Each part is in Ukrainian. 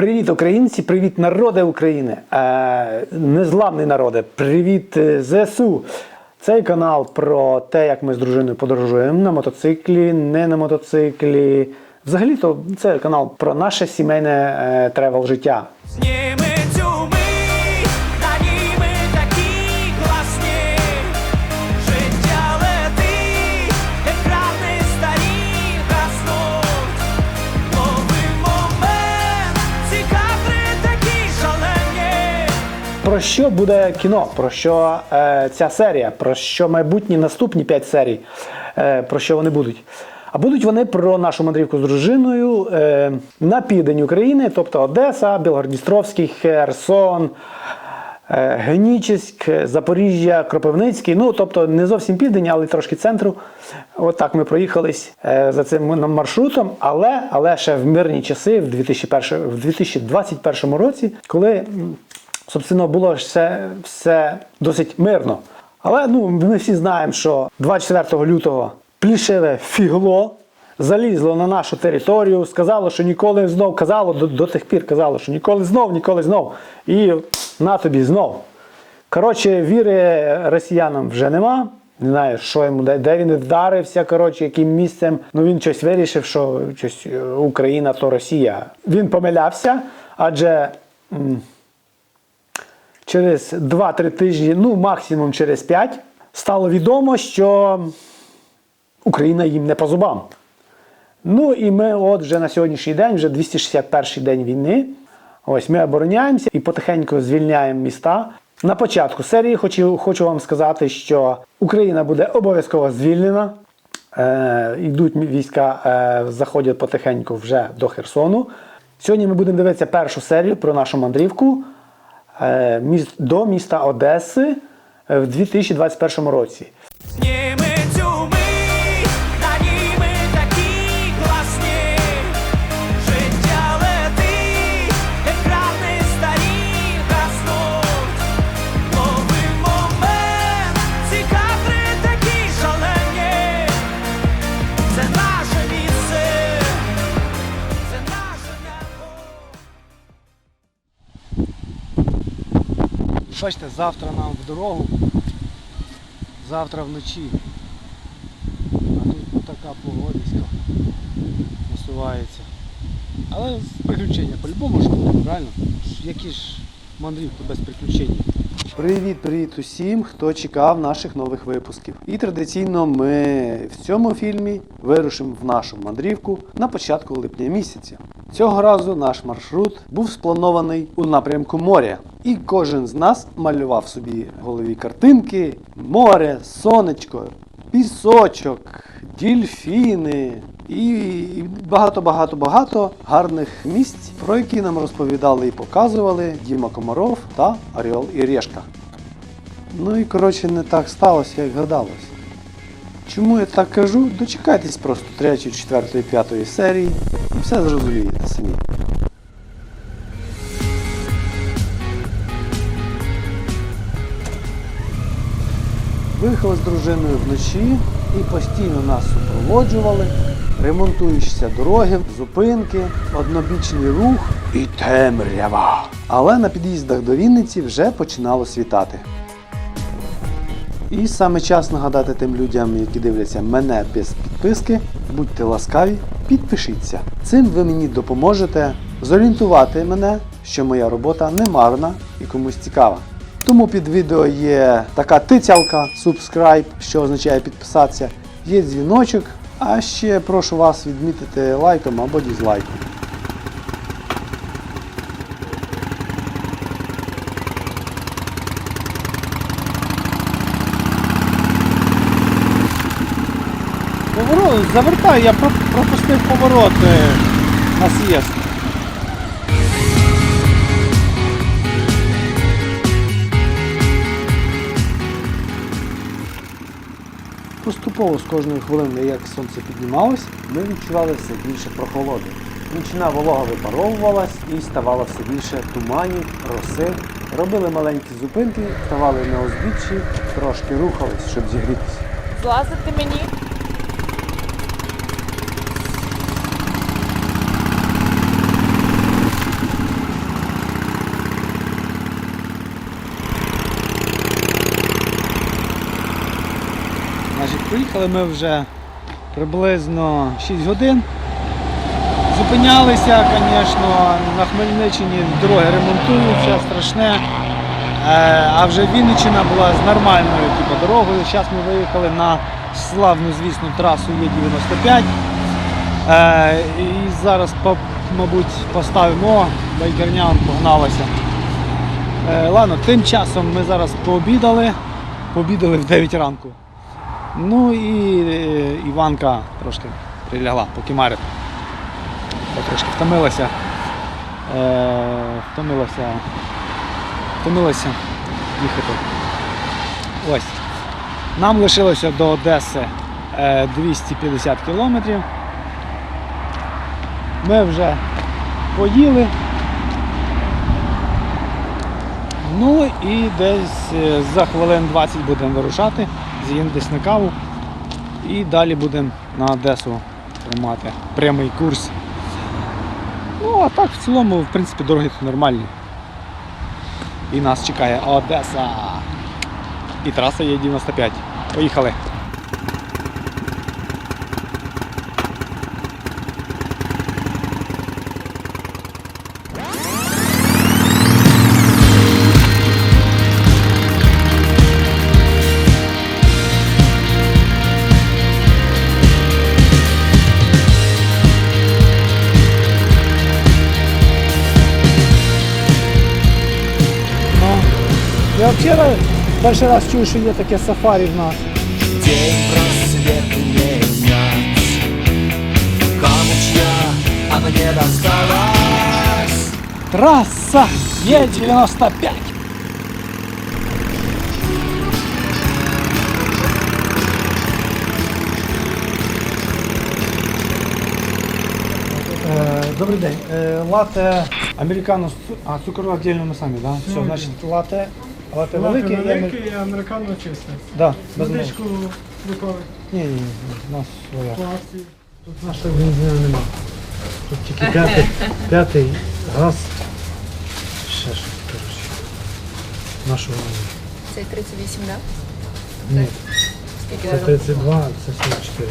Привіт, українці! Привіт, народи України! Е, незламний народи! Привіт, е, ЗСУ! Цей канал про те, як ми з дружиною подорожуємо на мотоциклі, не на мотоциклі. Взагалі-то це канал про наше сімейне тревел життя. Про що буде кіно? Про що е, ця серія? Про що майбутні наступні 5 серій? Е, про що вони будуть? А будуть вони про нашу мандрівку з дружиною е, на південь України, тобто Одеса, Білгородністровський, Херсон, е, Генічеськ, Запоріжжя, Кропивницький. Ну, тобто не зовсім південь, але трошки центру. Отак ми проїхались е, за цим маршрутом, але, але ще в мирні часи, в 2001, в 2021 році, коли собственно, було все, все досить мирно. Але ну, ми всі знаємо, що 24 лютого плішиве фігло залізло на нашу територію, сказало, що ніколи знов казало, до, до тих пір казало, що ніколи знов, ніколи знов. І на тобі знов. Коротше, віри росіянам вже нема. Не знаю, що йому, де, він вдарився, коротше, яким місцем. Ну він щось вирішив, що щось е, Україна то Росія. Він помилявся, адже через 2-3 тижні, ну максимум через 5, стало відомо, що Україна їм не по зубам. Ну і ми от вже на сьогоднішній день, вже 261 день війни. Ось ми обороняємося і потихеньку звільняємо міста. На початку серії хочу, хочу вам сказати, що Україна буде обов'язково звільнена. Е, йдуть війська, е, заходять потихеньку вже до Херсону. Сьогодні ми будемо дивитися першу серію про нашу мандрівку до міста Одеси е, в 2021 році. Бачите, завтра нам в дорогу, завтра вночі. А тут така погодиська насувається. Але приключення по-любому буде, правильно? Які ж мандрівки без приключень? Привіт, привіт усім, хто чекав наших нових випусків. І традиційно ми в цьому фільмі вирушимо в нашу мандрівку на початку липня місяця. Цього разу наш маршрут був спланований у напрямку моря. І кожен з нас малював собі голові картинки, море, сонечко, пісочок, дільфіни і багато-багато-багато гарних місць, про які нам розповідали і показували Діма Комаров та Орел і. Ну і коротше не так сталося, як гадалось. Чому я так кажу? Дочекайтесь просто 3, 4, 5 серії і все зрозумієте самі. Виїхали з дружиною вночі і постійно нас супроводжували, ремонтуючися дороги, зупинки, однобічний рух і темрява. Але на під'їздах до Вінниці вже починало світати. І саме час нагадати тим людям, які дивляться мене без підписки, будьте ласкаві, підпишіться. Цим ви мені допоможете зорієнтувати мене, що моя робота не марна і комусь цікава. Тому під відео є така тицялка subscribe, що означає підписатися, є дзвіночок, а ще прошу вас відмітити лайком або дізлайком. Завертай, я пропустив поворот на з'їзд. Поступово з кожної хвилини, як сонце піднімалось, ми відчували все більше прохолоди. Нічна волога випаровувалась і ставало все більше туманів, роси. Робили маленькі зупинки, ставали на узбіччі, трошки рухались, щоб зігрітися. Злазити мені. Проїхали ми вже приблизно 6 годин. Зупинялися, звісно, на Хмельниччині дороги ремонтують, все страшне. Е, А вже Вінниччина була з нормальною типу, дорогою. Зараз ми виїхали на славну, звісно, трасу Є95. Е, І зараз, мабуть, поставимо байкерня погналася. Е, Ладно, тим часом ми зараз пообідали. Пообідали в 9 ранку. Ну і е, Іванка трошки прилягла, покимарити. Бо Трошки втомилася. Е, втомилася. Втомилася їхати. Ось. Нам лишилося до Одеси е, 250 кілометрів. Ми вже поїли. Ну і десь е, за хвилин 20 будемо вирушати, з'їдемо десь на каву і далі будемо на Одесу тримати прямий курс. Ну, а так в цілому, в принципі, дороги тут нормальні. І нас чекає Одеса. І траса є 95. Поїхали. Я перший раз чую, що є таке сафарі в нас. День просвет менять Кому чья, а мне досталась Траса є 95. Е, Добрий день. Е, Лате американо, а цукор віддільно ми самі. Да? Все, значить лате, лате велике. і амер- великий і американо чисте. Да, без. Водичку виковий Ні, ні, ні, у нас своя. по акції. Тут нашого бензину нема. Тут тільки п'ятий, п'ятий газ. Ще щось, коротше. Нашого немає. Це 38, так? Ні, Скільки це 32, це 44.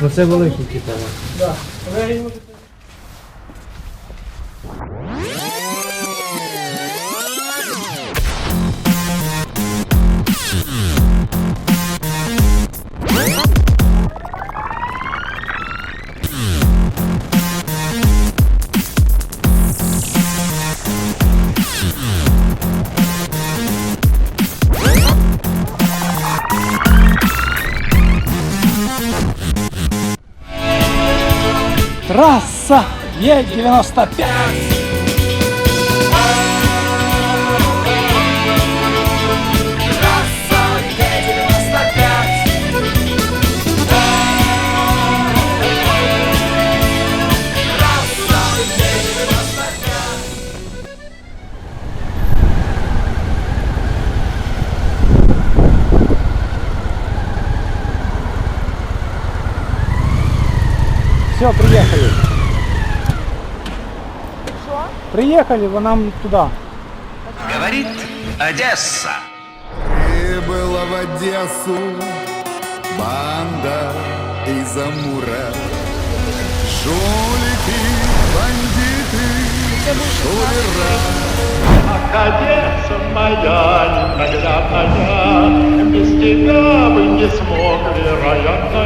Ну це великий, типу. Да. Але є 95. Приехали, вы нам туда. Говорит Одесса. Прибыла в Одессу банда из Амура. Жулики, бандиты, шулера. Одесса моя ненаглядная, Без тебя бы не смог, вероятно,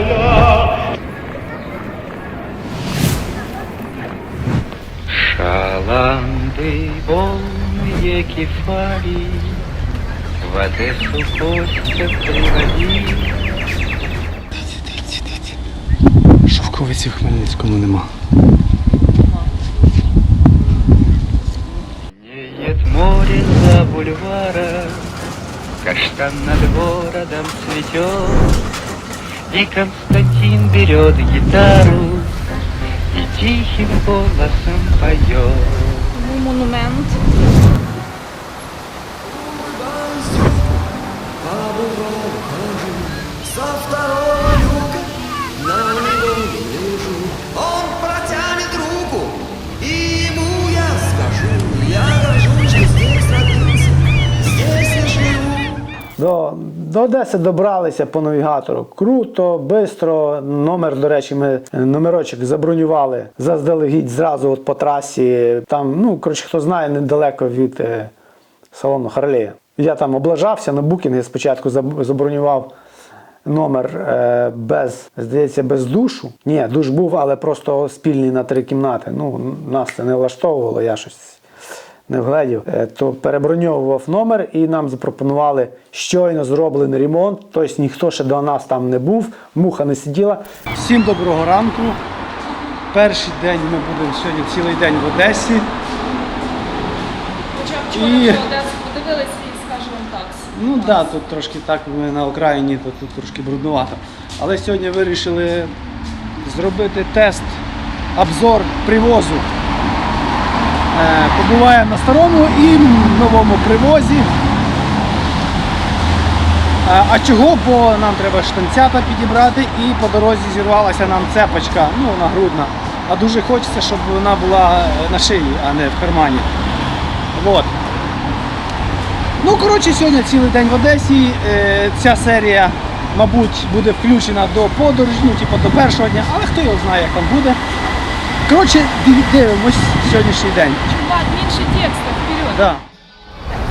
Шаланды, волны, кефали, В Одессу Костя приводи. Шовковиці в Хмельницькому нема. Неет море за бульвара, Каштан над городом цветет, И Константин берет гитару И тихим голосом поет. монумент. Со второго на До, До Одеси добралися по навігатору. Круто, бистро. Номер, до речі, ми е, номерочок забронювали заздалегідь зразу от по трасі. Там, ну, коротше, хто знає, недалеко від е, салону Харлея. Я там облажався на букінги. Спочатку забронював номер е, без, здається, без душу. Ні, душ був, але просто спільний на три кімнати. Ну, нас це не влаштовувало, я щось не вгледів, Е, то переброньовував номер і нам запропонували щойно зроблений ремонт. Тобто ніхто ще до нас там не був, муха не сиділа. Всім доброго ранку. Перший день ми будемо сьогодні цілий день в Одесі. Хоча вчора вчора І- в Одесу подивилися і скажемо так. Ну так, да, тут трошки так, ми на окраїні, то тут трошки бруднувато. Але сьогодні вирішили зробити тест, обзор привозу. Е, побуваємо на старому і новому привозі. Е, А чого? Бо нам треба штанцята підібрати і по дорозі зірвалася нам цепочка, ну нагрудна. А дуже хочеться, щоб вона була е, на шиї, а не в кармані. От. Ну, коротше, сьогодні цілий день в Одесі. Ця серія, мабуть, буде включена до подорожі, ну, типу до першого дня, але хто його знає, як там буде. Коротше, дивимось сьогоднішній день. Чувак, менше текста, вперед. Да.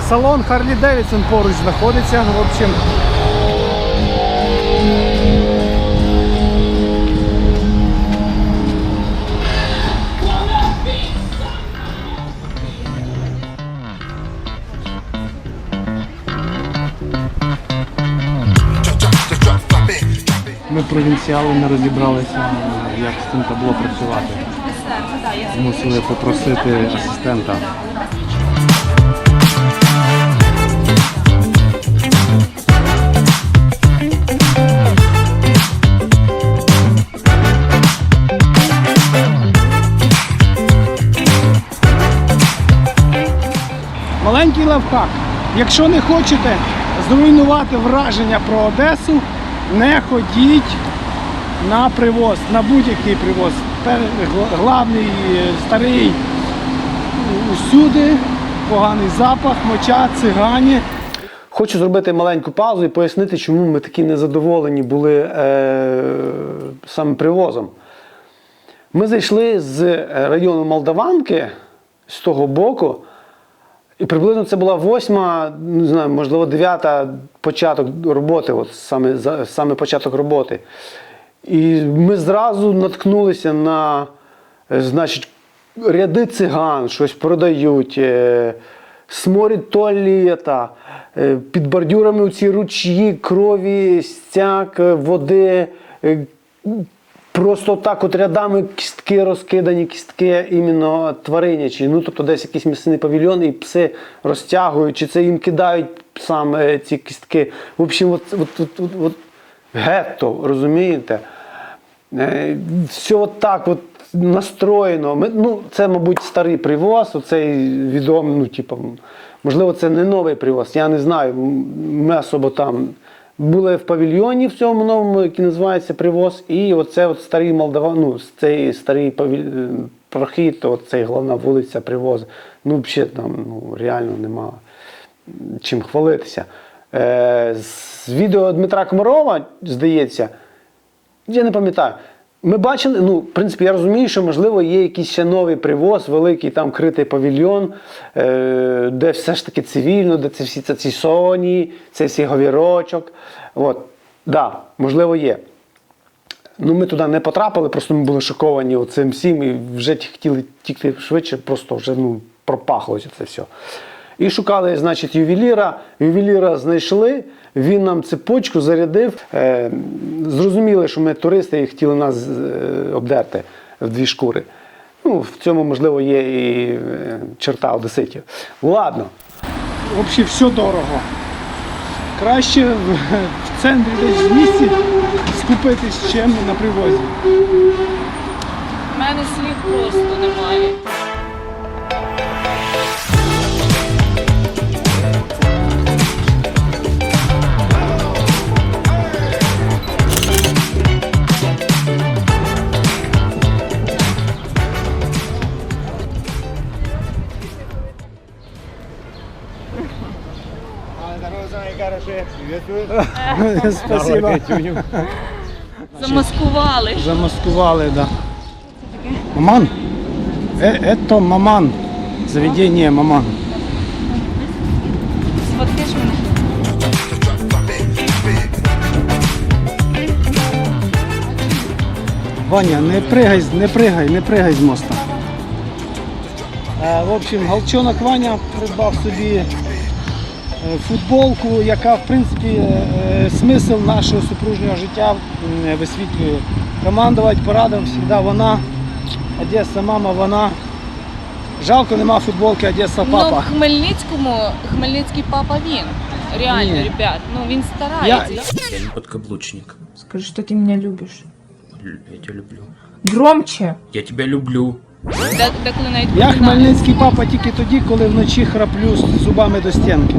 Салон Харлі Девідсон поруч знаходиться. В общем. Ми провінціали не розібралися, як з цим табло працювати. Мусили попросити асистента. Маленький лавхак. Якщо не хочете зруйнувати враження про Одесу, не ходіть на привоз, на будь-який привоз. Главний, е, старий, усюди, поганий запах, моча, цигані. Хочу зробити маленьку паузу і пояснити, чому ми такі незадоволені були е, саме привозом. Ми зайшли з району Молдаванки, з того боку, і приблизно це була восьма, не знаю, можливо, дев'ята початок роботи, от саме, саме початок роботи. І ми зразу наткнулися на е, значить, ряди циган, щось продають, е, сморід туалета, е, під бордюрами ці ручї, крові, стяк, води. Просто так от рядами кістки розкидані, кістки іменно тваринячі. Ну, тобто десь якийсь місцевий павільйон і пси розтягують, чи це їм кидають саме ці кістки. В общем, от, от, от, от гетто, розумієте? Е, Все от так от настроєно. Ми, ну, це, мабуть, старий привоз, оцей відомий, ну, типу, можливо, це не новий привоз, я не знаю. Ми особо там були в павільйоні в цьому новому, який називається привоз, і оце от старий Молдава, ну, цей старий павіль... е, прохід, от цей головна вулиця привоз. Ну, взагалі там ну, реально нема чим хвалитися. Е, з відео Дмитра Комарова, здається, я не пам'ятаю. Ми бачили, ну, в принципі, я розумію, що можливо є якийсь ще новий привоз, великий там критий павільйон, е, де все ж таки цивільно, де це всі це ці соні, це всі говірочок. От, да, можливо, є. Ну, ми туди не потрапили, просто ми були шоковані цим всім і вже хотіли тікти швидше, просто вже ну, пропахлося це все. І шукали, значить, ювеліра. Ювеліра знайшли, він нам цепочку зарядив. Е, зрозуміли, що ми туристи і хотіли нас е, обдерти в дві шкури. Ну, в цьому, можливо, є і е, черта одеситів. Ладно. Взагалі все дорого. Краще в, в центрі десь в місті скупитись, чим на привозі. У мене слів просто немає. Спасибо. Замаскували. Замаскували, да. Маман? Это маман. Заведение маман. Сфоткаєш мене? Ваня, не пригай, не пригай, не пригай з моста. Е, в общем, Галчонок Ваня придбав собі е, футболку, яка в принципі е, е, смисл нашого супружнього життя висвітлює. Командувати порадом завжди вона, Одеса, мама, вона. Жалко, нема футболки Одеса, Ну, в папа. Хмельницькому, Хмельницький папа він. Реально, Ні. ребят. Ну він старається. Я не подкаблучник. Скажи, что ты меня любишь. Лю- Я тебя люблю. Громче. Я тебя люблю. Я хмельницький папа тільки тоді, коли вночі храплю з зубами до стінки.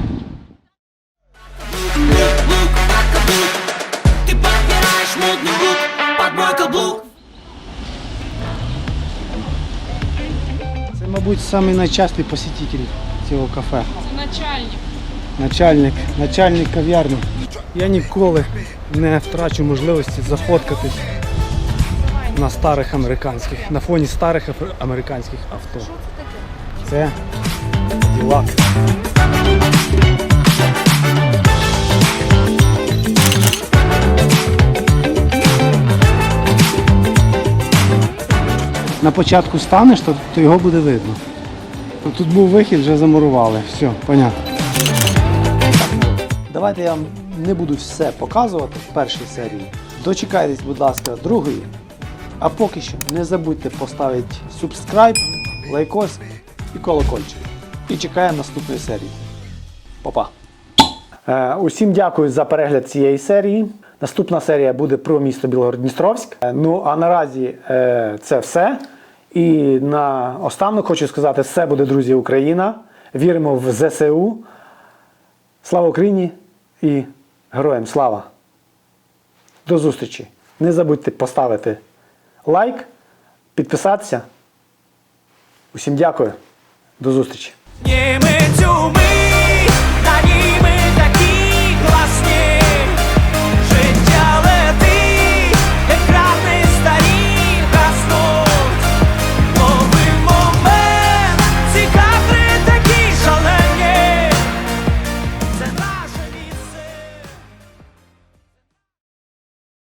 Мабуть, самий найчастий посетитель цього кафе. Начальник. Начальник, начальник кав'ярні. Я ніколи не втрачу можливості зафоткатись на старих американських, на фоні старих американських авто. Це діла. На початку станеш, то, то його буде видно. Тут був вихід, вже замурували. Все, понятно. Давайте я вам не буду все показувати в першій серії. Дочекайтесь, будь ласка, другої. А поки що не забудьте поставити subscribe, лайкос і колокольчик. І чекаємо наступної серії. Па-па! Е, Усім дякую за перегляд цієї серії. Наступна серія буде про місто Білгород-Дністровськ. Е, Ну а наразі е, це все. І на останок хочу сказати, все буде, друзі, Україна. Віримо в ЗСУ. Слава Україні і героям слава! До зустрічі! Не забудьте поставити лайк, підписатися. Усім дякую. До зустрічі!